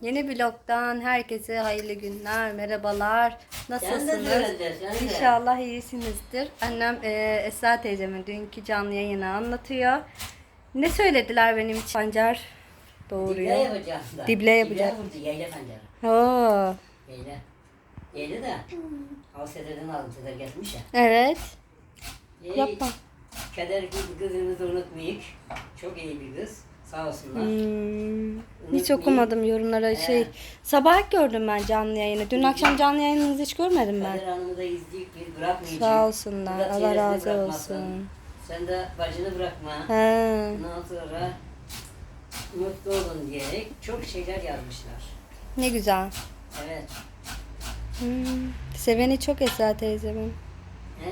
Yeni vlogdan herkese hayırlı günler, merhabalar. Nasılsınız? De de. İnşallah iyisinizdir. Annem e, Esra teyzemin dünkü canlı yayını anlatıyor. Ne söylediler benim için? Pancar Dible doğuruyor. yapacağız da. Dible yapacak. Dible vurdu, yayla pancarı. Oo, Yayla. Yayla da. Alsede'den aldım, Seder gelmiş ya. evet. Ee, Yapma. Kader kızımızı unutmayık. Çok iyi bir kız. Sağ olsunlar. Hmm, hiç okumadım yorumlara şey. Sabah gördüm ben canlı yayını. Dün akşam canlı yayınınızı hiç görmedim ben. Kader Hanım'ı da izleyip bir bırakmayacak. Sağ olsunlar. Allah Allah çevresini razı bırakmasın. olsun. Sen de bacını bırakma. He. Ondan sonra mutlu olun diyerek çok şeyler yazmışlar. Ne güzel. Evet. Hmm. Seveni çok Esra teyzemin. He?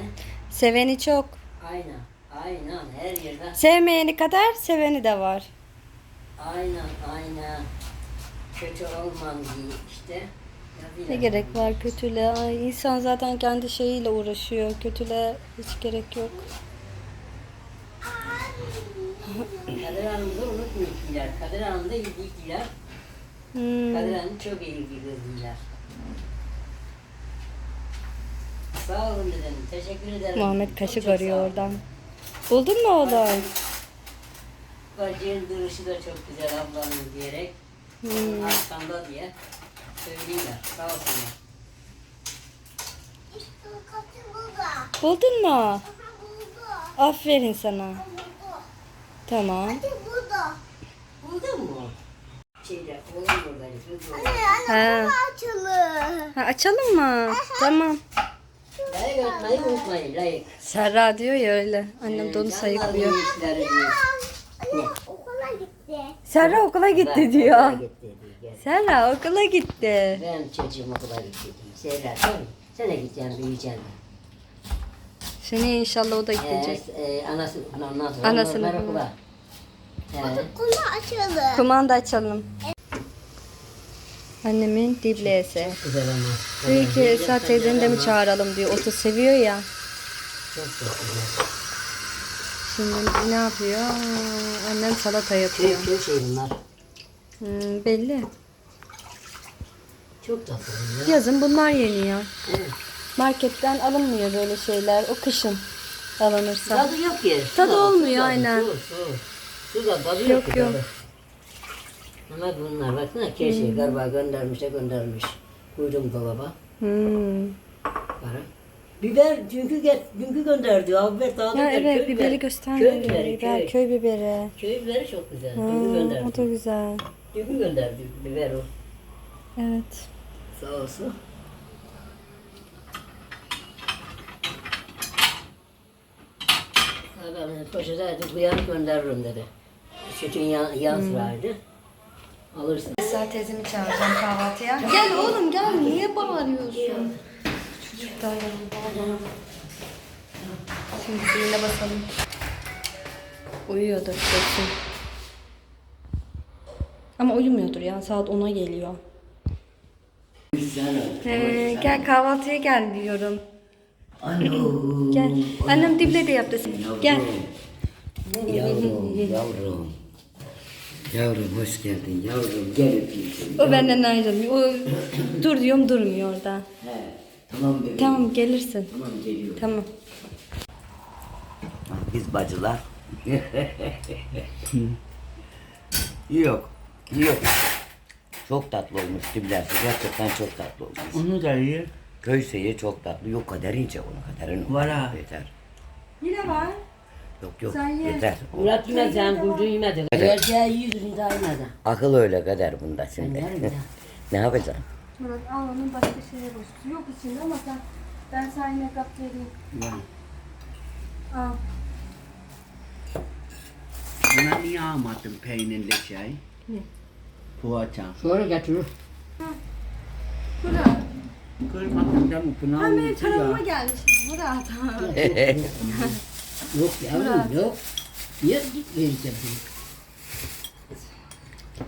Seveni çok. Aynen. Aynen. Her yerden. Sevmeyeni kadar seveni de var. Aynen. Aynen. Kötü olmam diye işte. Ne gerek var kötülüğe? Ay, insan zaten kendi şeyiyle uğraşıyor. Kötülüğe hiç gerek yok. Kader Hanım'ı da unutmayacaklar. Kader Hanım'ı da izleyiciler. Hmm. Kader Hanım çok kızdılar. Sağ olun dedim. Teşekkür ederim. Muhammed kaşık arıyor oradan. Buldun mu oğlum? Bacının duruşu da çok güzel ablanın diyerek. Hmm. Arkanda diye söylüyorlar. Sağ olsunlar. İşte kapı burada. Buldun mu? Aha. Aferin sana. Tamam. Hadi burada. Buldun mu? Şeyde, oğlum buradaydı. Kız Anne buradaydı. anne He. bunu açalım. Ha, açalım mı? Tamam. Layık atmayı unutmayın. Layık. Serra diyor ya öyle. Annem de onu Ee, sayıklıyor. Anne okula gitti. Serra okula gitti Ben diyor. okula gitti diyor. Serra okula gitti. Ben çocuğum okula gitti diyor. Şeyler sen, sen de gideceksin, büyüyeceksin. Şimdi inşallah o da Ee, gidecek. e, anası, ondan sonra Anasını okula. He. Okulu açalım. Kumanda açalım. Annemin diblesi. Güzel ama. Diyor ki Esra teyzeni de mi çağıralım diyor. Otu seviyor ya. Çok çok güzel. Şimdi ne yapıyor? Annem salata yapıyor. Köy şey bunlar. Hmm, belli. Çok tatlı ya. Yazın bunlar yeniyor. Evet. Marketten alınmıyor böyle şeyler. O kışın alınırsa. Tadı yok ki. Su Tadı da- su olmuyor, tadı, aynen. Su, su. Su da tadı yok, Yok, yok. Ama bunlar baksana keşke galiba göndermiş de göndermiş. Koydum dolaba. Hmm. Para. Biber çünkü get, dünkü gönderdi. Abi biber daha da Ya köy evet biberi. biberi Köy biberi, Biber, köy. köy biberi. Köy biberi çok güzel. Ha, Dünkü o gönderdi. da güzel. Dünkü gönderdi biber o. Evet. Sağ olsun. Ben poşete bu yan gönderirim dedi. Sütün yan, yan sıraydı. Alırsın. Esra teyzemi çağıracağım kahvaltıya. Gel oğlum gel. Niye bağırıyorsun? Yanımda. Şimdi zile basalım. Uyuyordur kesin. Ama uyumuyordur ya. Saat 10'a geliyor. Ee, gel kahvaltıya gel diyorum. Gel. Annem dible de yaptı. Gel. Yavrum, yavrum. Yavrum hoş geldin yavrum. Gel öpeyim seni. O benden ayrılmıyor. O dur diyorum durmuyor orada. He, tamam bebeğim. Tamam gelirsin. Tamam geliyorum. Tamam. Biz bacılar. yok. Yok. Çok tatlı olmuş diblersi. Gerçekten çok tatlı olmuş. Onu da iyi. Köy seyi çok tatlı. Yok kader yiyecek onu kaderin. Var ha. Yeter. Yine var. Yok yok Sen ye. yeter. Murat yemedi, sen kuyruğu yemedin. Erkeğe yiyorsun daha yemedin. Akıl öyle kader bunda şimdi. yerim ne yapacaksın? Murat al onu başka şeye koy. Yok içinde ama sen ben sana yine kap vereyim. Al. Buna niye almadın peynirli çay? Ne? Poğaça. Sonra getirir. Murat. Kırmadın da mı? Bunu Ben benim almışsın kanalıma ya. gelmiş. Murat. Yok yavrum yok. Niye git vereceğim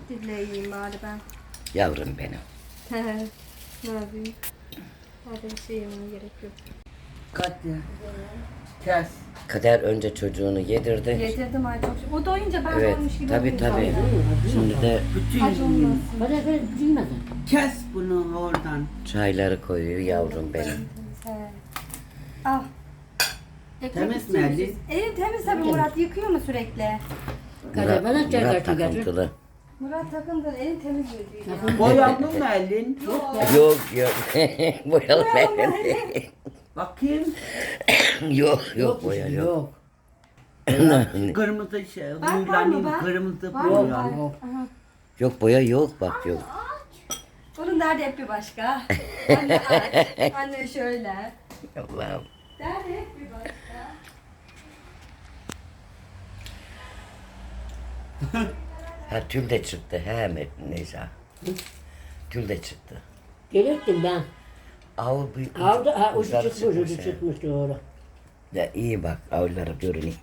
Dille yiyeyim bari ben. Yavrum benim. ne yapayım? Hadi bir şey yemeye gerek yok. Katya. Kes. Kader önce çocuğunu yedirdi. Yedirdim ay çok şükür. O doyunca ben Evet, doymuş gibi tabii olayım tabii. zaten. Şimdi de Bütün Aç olmasın. Bana böyle bilmedin. Kes bunu oradan. çayları koyuyor yavrum benim. He. Al. Ekmek Temiz istiyor mi musun? Ali? Elin temiz tabii Murat yıkıyor mu sürekli? Kader bana çay Murat kartı getir. takıntılı. Murat takındır elin temiz mi diyor. Boyadın mı elin? Yok yok. boyalı benim. Bakayım. yok yok boya yok. Yok. Kırmızı şey. Bak var mı Huylanayım bak? kırmızı Var mı boya. bak? Aha. Yok boya yok bak yok. Onun derdi hep bir başka. Anne aç. Anne şöyle. Allah'ım. Derdi hep bir başka. Ha tül de çıktı he mi Neyse. Tül de çıktı. Gelirdim ben. Av bir Avda ha, ucu uçları çıkmış, ucu he. çıkmış doğru. Ya iyi bak avları görünüyor.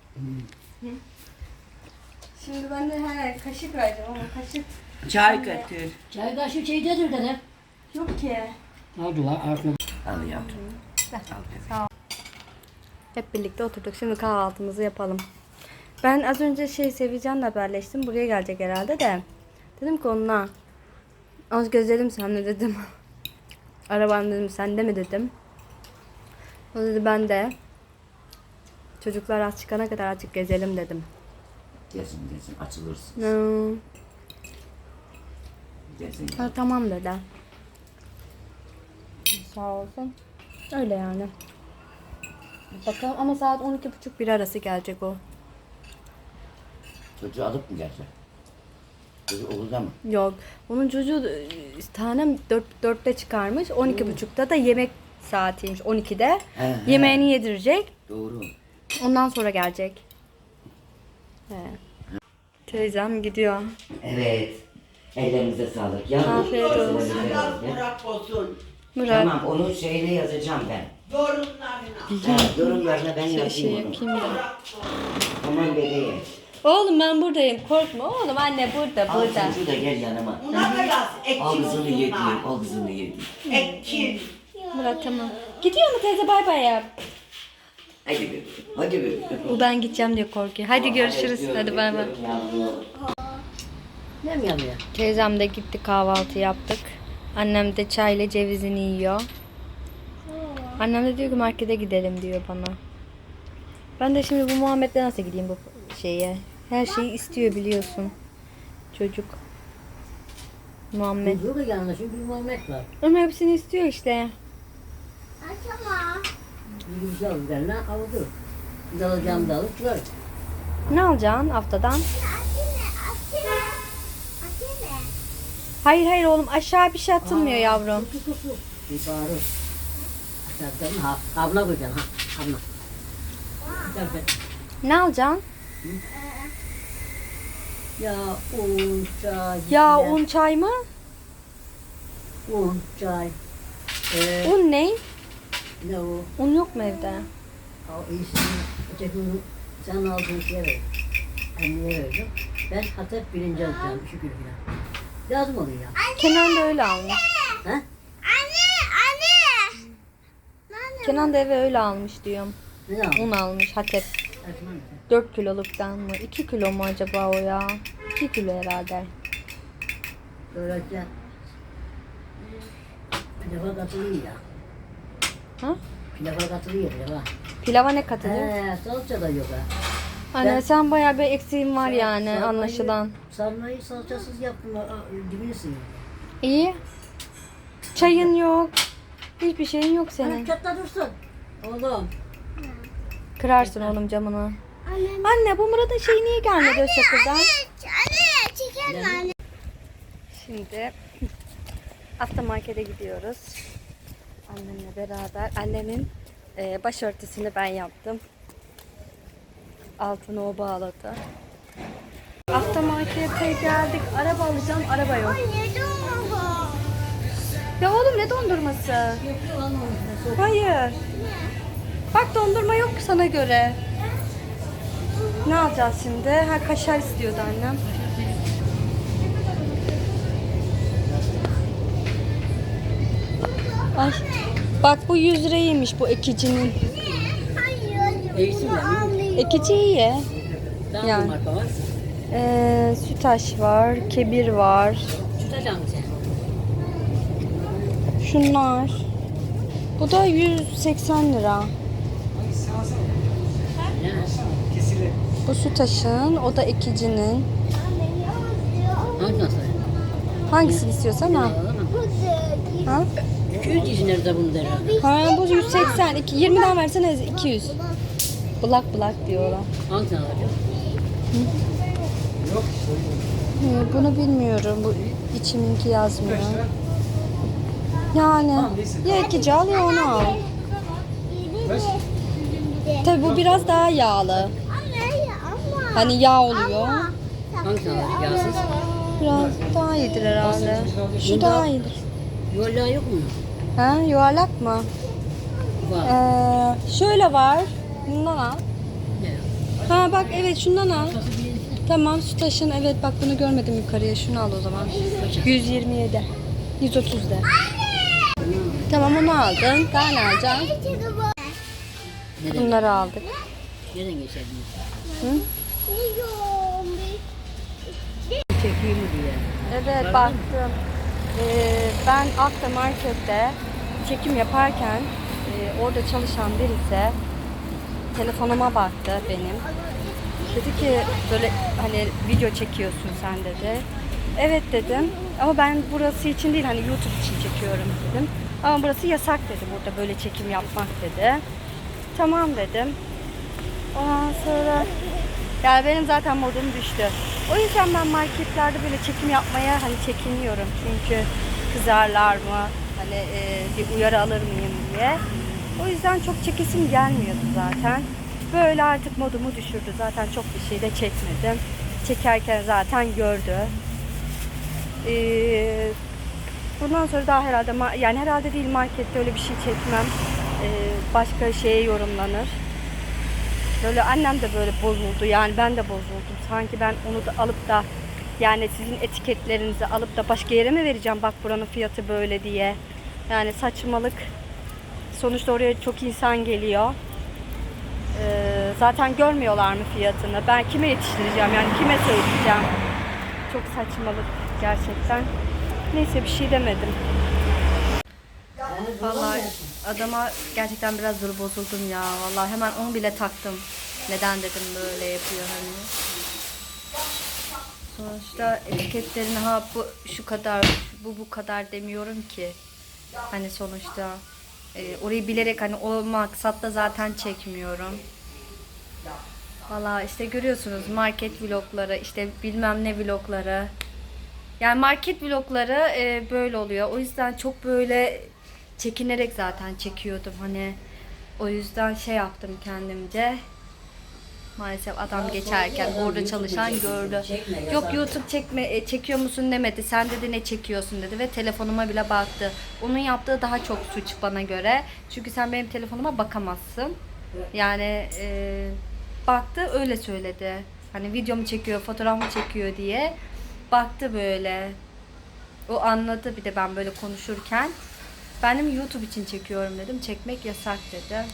Şimdi ben de he, kaşık vereceğim ama kaşık Çay getir. Çay kaşığı şeydedir dede. yok ki. Hadi la arkada. Al yavrum. Al kızım. Hep birlikte oturduk. Şimdi kahvaltımızı yapalım. Ben az önce şey Sevican'la haberleştim. Buraya gelecek herhalde de. Dedim ki onunla. Az gözledim senle dedim. Araban dedim sende mi dedim. O dedi ben de. Çocuklar az çıkana kadar azıcık gezelim dedim. Gezin gezin açılırsın. Hmm. Gezin. Ha, tamam dedi. Sağ olsun. Öyle yani. Bakalım ama saat 12.30 bir arası gelecek o. Çocuğu alıp mı gelecek? Çocuğu okulda mı? Yok. Onun çocuğu tanem 4, 4'te çıkarmış. 12.30'da da yemek saatiymiş. 12'de. He, he. Yemeğini yedirecek. Doğru. Ondan sonra gelecek. He. Teyzem gidiyor. Evet. Ellerinize sağlık. Yavrum. Afiyet olsun. Murat olsun. Murat. Tamam onun şeyini yazacağım ben. Yorumlarına. Ha, yorumlarına ben Şey, şey yazayım onu. yapayım da. Aman bebeğim. Oğlum ben buradayım. Korkma oğlum. Anne burada Al burada. çocuğu da gel yanıma. Buna da yaz. Al Ekşi kızını olsunlar. yediğim. Al kızını yediğim. Ekşi. Murat tamam. Gidiyor mu teyze bay bay yap. Hadi bebeğim. Hadi bebeğim. O ben gideceğim diye korkuyor. Hadi görüşürüz. Hadi bay bay. Yavrum. Ne mi yanıyor? Teyzem de gitti kahvaltı yaptık. Annem de çayla cevizini yiyor. Annem de diyor ki markete gidelim diyor bana. Ben de şimdi bu Muhammed'le nasıl gideyim bu şeye? Her şeyi istiyor biliyorsun. Çocuk. Muhammed. Çocuğu da yanında çünkü bir Muhammed var. Ama hepsini istiyor işte. Açama. Bir güzel üzerine avudur. Biz alacağım da alıp çıkarız. Ne alacaksın haftadan? Hayır hayır oğlum aşağı bir şey atılmıyor yavrum. Su su. Bir bağırır. Havla koyacaksın ha. Gel. Ne alacaksın? Ya un, çay. Ya un çay mı? Un, çay. Ee, Un ne? ne o? Un yok mu evde? O iyisini, öteki unu sen aldığın şeye ver. Anneye verdim. Ben Hatep birinci alacağım şükür filan. Lazım oluyor ya. Kenan da öyle almış. Ha? Anne. Anne. Kenan da eve öyle almış diyorum. Ne lazım? Un almış Hatep. Açma mı? 4 kiloluktan mı? 2 kilo mu acaba o ya? 2 kilo herhalde. Öğreteceğim. Pilava katılıyor ya. Ha? Pilava katılıyor pilava. Pilava ne katılıyor? He, salça da yok ha. Anne ben- sen bayağı bir eksiğin var yani Sarmayı- anlaşılan. Sarmayı salçasız yaptım. Dibini. İyi. Çayın yok. Hiçbir şeyin yok Senin. senin. Çatla dursun. Oğlum. Kırarsın oğlum camını. Anne. Anne bu Murat'ın şeyi niye gelmedi o şakırdan? Anne. Çekelim anne. Şimdi aftermarket'e gidiyoruz. Annemle beraber. Annemin e, başörtüsünü ben yaptım. Altına o bağladı. Aftermarket'e geldik. Araba alacağım. Araba yok. Anne durma. Ya oğlum ne dondurması? Hayır. Bak dondurma yok sana göre. Ne alacağız şimdi? Ha kaşar istiyordu annem. Ay. Bak bu 100 liraymış bu ekicinin. Değişsin mi? Ekici iyi. Yani. marka var. Ee, sütaş var, kebir var. Tutacağım sen. Şunlar. Bu da 180 lira. Bu sütaşın, o da ekicinin. Hangi? Hangisini istiyorsan al. Ha? 200 izi nerede abi? Ha bu 180. iki- 20'den versene 200. Bulak bulak diyorlar. Hangisini alacağım? Ee, bunu bilmiyorum. Bu içiminki yazmıyor. Yani ya ekici al ya onu al. Tabi bu biraz daha yağlı. Hani yağ oluyor. Alacağım? Yağsız. Biraz daha iyidir herhalde. Şu daha iyidir. Yuvarlağı yok mu? Ha yuvarlak mı? Var. Ee, şöyle var. Bundan al. Ha bak evet şundan al. Tamam su taşın evet bak bunu görmedim yukarıya şunu al o zaman. 127. 130 de. Tamam onu aldın. Daha ne alacaksın? Neden? Bunları aldık. Neden geçerdiniz? Hı? Çekiyor mu diye. Evet baktım. Ee, ben Akta Market'te çekim yaparken e, orada çalışan birisi telefonuma baktı benim. Dedi ki böyle hani video çekiyorsun sen dedi. Evet dedim ama ben burası için değil hani YouTube için çekiyorum dedim. Ama burası yasak dedi burada böyle çekim yapmak dedi. Tamam dedim. Ondan sonra yani benim zaten modum düştü. O yüzden ben marketlerde böyle çekim yapmaya hani çekiniyorum. Çünkü kızarlar mı? Hani e, bir uyarı alır mıyım diye. O yüzden çok çekesim gelmiyordu zaten. Böyle artık modumu düşürdü. Zaten çok bir şey de çekmedim. Çekerken zaten gördü. Ee, bundan sonra daha herhalde yani herhalde değil markette öyle bir şey çekmem. Ee, başka şeye yorumlanır. Böyle annem de böyle bozuldu. Yani ben de bozuldum. Sanki ben onu da alıp da yani sizin etiketlerinizi alıp da başka yere mi vereceğim? Bak buranın fiyatı böyle diye. Yani saçmalık. Sonuçta oraya çok insan geliyor. Ee, zaten görmüyorlar mı fiyatını? Ben kime yetiştireceğim? Yani kime söyleyeceğim? Çok saçmalık gerçekten. Neyse bir şey demedim. Vallahi adama gerçekten biraz dur bozuldum ya. Vallahi hemen onu bile taktım. Neden dedim böyle yapıyor hani. Sonuçta etiketlerini ha bu şu kadar bu bu kadar demiyorum ki. Hani sonuçta e, orayı bilerek hani o maksatla zaten çekmiyorum. Valla işte görüyorsunuz market vlogları işte bilmem ne vlogları. Yani market vlogları e, böyle oluyor. O yüzden çok böyle çekinerek zaten çekiyordum hani. O yüzden şey yaptım kendimce. Maalesef adam geçerken orada çalışan gördü. Yok YouTube çekme e, çekiyor musun demedi. Sen dedi ne çekiyorsun dedi ve telefonuma bile baktı. Onun yaptığı daha çok suç bana göre. Çünkü sen benim telefonuma bakamazsın. Yani e, baktı öyle söyledi. Hani videomu çekiyor, fotoğrafımı çekiyor diye. Baktı böyle. O anladı bir de ben böyle konuşurken. Ben dedim YouTube için çekiyorum dedim. Çekmek yasak dedi.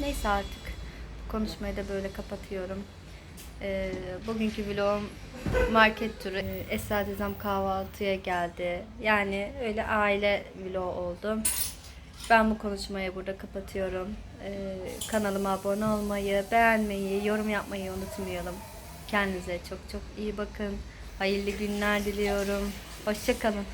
Neyse artık. Konuşmayı da böyle kapatıyorum. Ee, bugünkü vlogum market turu. Ee, Esra kahvaltıya geldi. Yani öyle aile vlog oldu. Ben bu konuşmayı burada kapatıyorum. Ee, kanalıma abone olmayı, beğenmeyi, yorum yapmayı unutmayalım. Kendinize çok çok iyi bakın. Hayırlı günler diliyorum. Hoşçakalın.